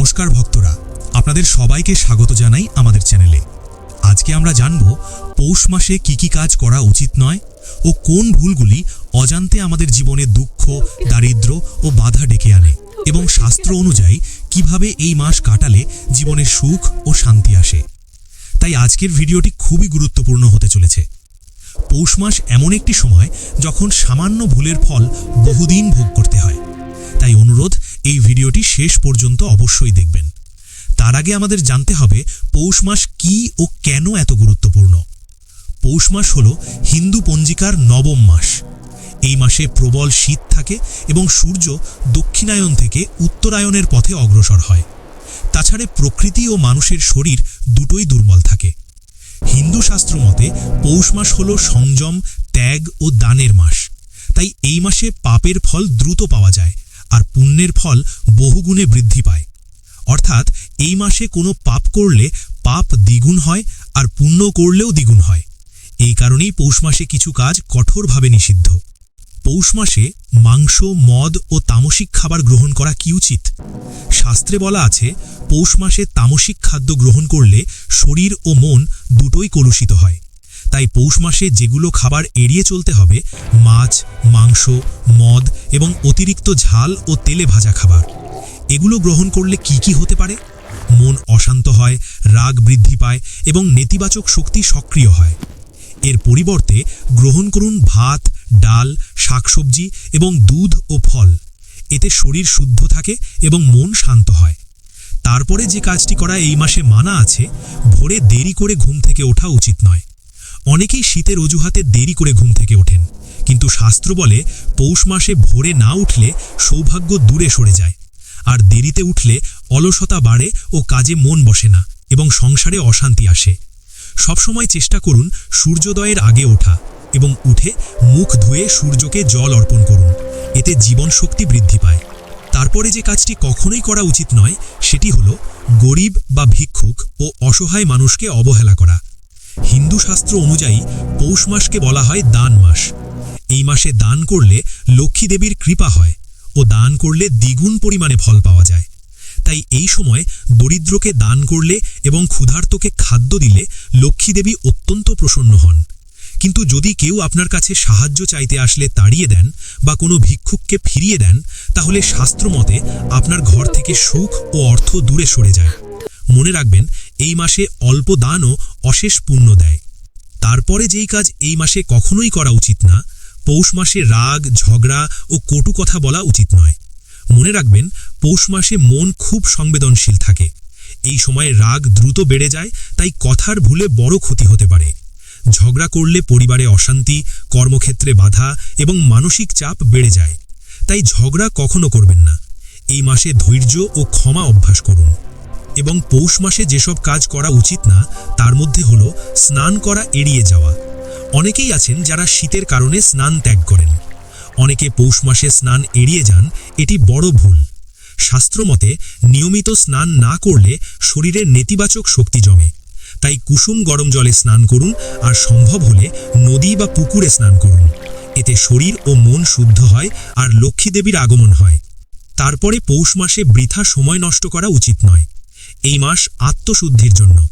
নমস্কার ভক্তরা, আপনাদের সবাইকে স্বাগত জানাই আমাদের চ্যানেলে। আজকে আমরা জানব পৌষ মাসে কি কি কাজ করা উচিত নয় ও কোন ভুলগুলি অজান্তে আমাদের জীবনে দুঃখ, দারিদ্র ও বাধা ডেকে আনে এবং শাস্ত্র অনুযায়ী কীভাবে এই মাস কাটালে জীবনে সুখ ও শান্তি আসে। তাই আজকের ভিডিওটি খুবই গুরুত্বপূর্ণ হতে চলেছে। পৌষ মাস এমন একটি সময় যখন সামান্য ভুলের ফল বহুদিন ভোগ করতে হয়। তাই অনুরোধ, এই ভিডিওটি শেষ পর্যন্ত অবশ্যই দেখবেন। তার আগে আমাদের জানতে হবে পৌষ মাস কি ও কেন এত গুরুত্বপূর্ণ। পৌষ মাস হল হিন্দু পঞ্জিকার নবম মাস। এই মাসে প্রবল শীত থাকে এবং সূর্য দক্ষিণায়ন থেকে উত্তরায়ণের পথে অগ্রসর হয়। তাছাড়া প্রকৃতি ও মানুষের শরীর দুটোই দুর্বল থাকে। হিন্দু শাস্ত্র মতে পৌষ মাস হল সংযম, ত্যাগ ও দানের মাস। তাই এই মাসে পাপের ফল দ্রুত পাওয়া যায়। আর পুণ্যের ফল বহুগুণে বৃদ্ধি পায়। অর্থাৎ এই মাসে কোনো পাপ করলে পাপ দ্বিগুণ হয় আর পুণ্য করলেও দ্বিগুণ হয়। এই কারণেই পৌষ মাসে কিছু কাজ কঠোরভাবে নিষিদ্ধ। পৌষ মাসে মাংস, মদ ও তামসিক খাবার গ্রহণ করা কি উচিত? শাস্ত্রে বলা আছে, পৌষ মাসে তামসিক খাদ্য গ্রহণ করলে শরীর ও মন দুটোই কলুষিত হয়। তাই পৌষ মাসে যেগুলো খাবার এড়িয়ে চলতে হবে, মাছ, মাংস, মদ এবং অতিরিক্ত ঝাল ও তেলে ভাজা খাবার। এগুলো গ্রহণ করলে কি কি হতে পারে? মন অশান্ত হয়, রাগ বৃদ্ধি পায় এবং নেতিবাচক শক্তি সক্রিয় হয়। এর পরিবর্তে গ্রহণ করুন ভাত, ডাল, শাকসবজি এবং দুধ ও ফল। এতে শরীর শুদ্ধ থাকে এবং মন শান্ত হয়। তারপরে যে কাজটি করা এই মাসে মানা আছে, ভোরে দেরি করে ঘুম থেকে ওঠা উচিত নয়। অনেকেই শীতের অজুহাতে দেরি করে ঘুম থেকে ওঠেন। কিন্তু শাস্ত্র বলে, পৌষ মাসে ভোরে না উঠলে সৌভাগ্য দূরে সরে যায়। আর দেরিতে উঠলে অলসতা বাড়ে ও কাজে মন বসে না এবং সংসারে অশান্তি আসে। সবসময় চেষ্টা করুন সূর্যোদয়ের আগে ওঠা এবং উঠে মুখ ধুয়ে সূর্যকে জল অর্পণ করুন। এতে জীবন শক্তি বৃদ্ধি পায়। তারপরে যে কাজটি কখনোই করা উচিত নয়, সেটি হল গরিব বা ভিক্ষুক ও অসহায় মানুষকে অবহেলা করা। হিন্দু শাস্ত্র অনুযায়ী পৌষ মাসকে বলা হয় দান মাস। এই মাসে দান করলে লক্ষ্মী দেবীর কৃপা হয় ও দান করলে দ্বিগুণ পরিমাণে ফল পাওয়া যায়। তাই এই সময় দরিদ্রকে দান করলে এবং ক্ষুধার্তকে খাদ্য দিলে লক্ষ্মী দেবী অত্যন্ত প্রসন্ন হন। কিন্তু যদি কেউ আপনার কাছে সাহায্য চাইতে আসলে তাড়িয়ে দেন বা কোনো ভিক্ষুককে ফিরিয়ে দেন, তাহলে শাস্ত্রমতে আপনার ঘর থেকে সুখ ও অর্থ দূরে সরে যায়। মনে রাখবেন এই মাসে অল্প দানও অশেষ পুণ্য দেয়। তারপরে যেই কাজ এই মাসে কখনোই করা উচিত না, পৌষ মাসে রাগ, ঝগড়া ও কটু কথা বলা উচিত নয়। মনে রাখবেন, পৌষ মাসে মন খুব সংবেদনশীল থাকে। এই সময়ে রাগ দ্রুত বেড়ে যায়, তাই কথার ভুলে বড় ক্ষতি হতে পারে। ঝগড়া করলে পরিবারে অশান্তি, কর্মক্ষেত্রে বাধা এবং মানসিক চাপ বেড়ে যায়। তাই ঝগড়া কখনো করবেন না। এই মাসে ধৈর্য ও ক্ষমা অভ্যাস করুন। এবং পৌষ মাসে যেসব কাজ করা উচিত না, তার মধ্যে হল স্নান করা এড়িয়ে যাওয়া। অনেকেই আছেন যারা শীতের কারণে স্নান ত্যাগ করেন। অনেকে পৌষ মাসে স্নান এড়িয়ে যান, এটি বড় ভুল। শাস্ত্রমতে, নিয়মিত স্নান না করলে শরীরে নেতিবাচক শক্তি জমে। তাই কুসুম গরম জলে স্নান করুন, আর সম্ভব হলে নদী বা পুকুরে স্নান করুন। এতে শরীর ও মন শুদ্ধ হয়, আর লক্ষ্মী দেবীর আগমন হয়। তারপরে পৌষ মাসে বৃথা সময় নষ্ট করা উচিত নয়। এই মাস আত্মশুদ্ধির জন্য।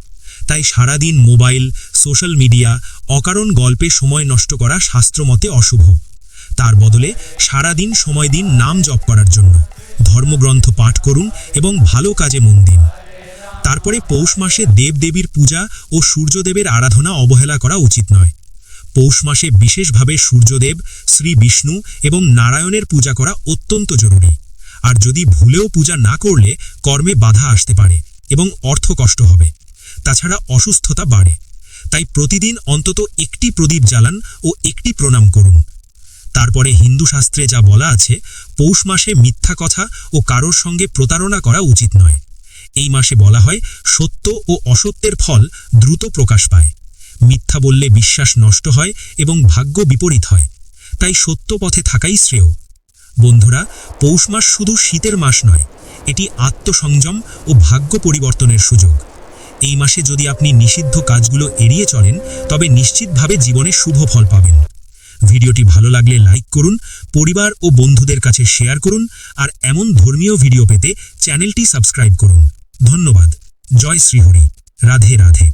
তাই সারাদিন মোবাইল, সোশ্যাল মিডিয়া, অকারণ গল্পে সময় নষ্ট করা শাস্ত্রমতে অশুভ। তার বদলে সারাদিন সময় দিন নাম জপ করার জন্য। ধর্মগ্রন্থ পাঠ করুন এবং ভালো কাজে মন দিন। তারপরে পৌষ মাসে দেবদেবীর পূজা ও সূর্যদেবের আরাধনা অবহেলা করা উচিত নয়। পৌষ মাসে বিশেষভাবে সূর্যদেব, শ্রী বিষ্ণু এবং নারায়ণের পূজা করা অত্যন্ত জরুরি। আর যদি ভুলেও পূজা না করলে কর্মে বাধা আসতে পারে। এবং অর্থ কষ্ট হবে। তাছাড়া অসুস্থতা বাড়ে। তাই প্রতিদিন অন্তত একটি প্রদীপ জ্বালান ও একটি প্রণাম করুন। তারপরে হিন্দু শাস্ত্রে যা বলা আছে, পৌষ মাসে মিথ্যা কথা ও কারোর সঙ্গে প্রতারণা করা উচিত নয়। এই মাসে বলা হয়, সত্য ও অসত্যের ফল দ্রুত প্রকাশ পায়। মিথ্যা বললে বিশ্বাস নষ্ট হয় এবং ভাগ্য বিপরীত হয়। তাই সত্য পথে থাকাই শ্রেয়। বন্ধুরা, পৌষ মাস শুধু শীতের মাস নয়, এটি আত্মসংযম ও ভাগ্য পরিবর্তনের সুযোগ। এই মাসে যদি আপনি নিষিদ্ধ কাজগুলো এড়িয়ে চলেন, তবে নিশ্চিতভাবে জীবনে শুভ ফল পাবেন। ভিডিওটি ভালো লাগলে লাইক করুন, পরিবার ও বন্ধুদের কাছে শেয়ার করুন, আর এমন ধর্মীয় ভিডিও পেতে চ্যানেলটি সাবস্ক্রাইব করুন। ধন্যবাদ। জয় শ্রীহরি। রাধে রাধে।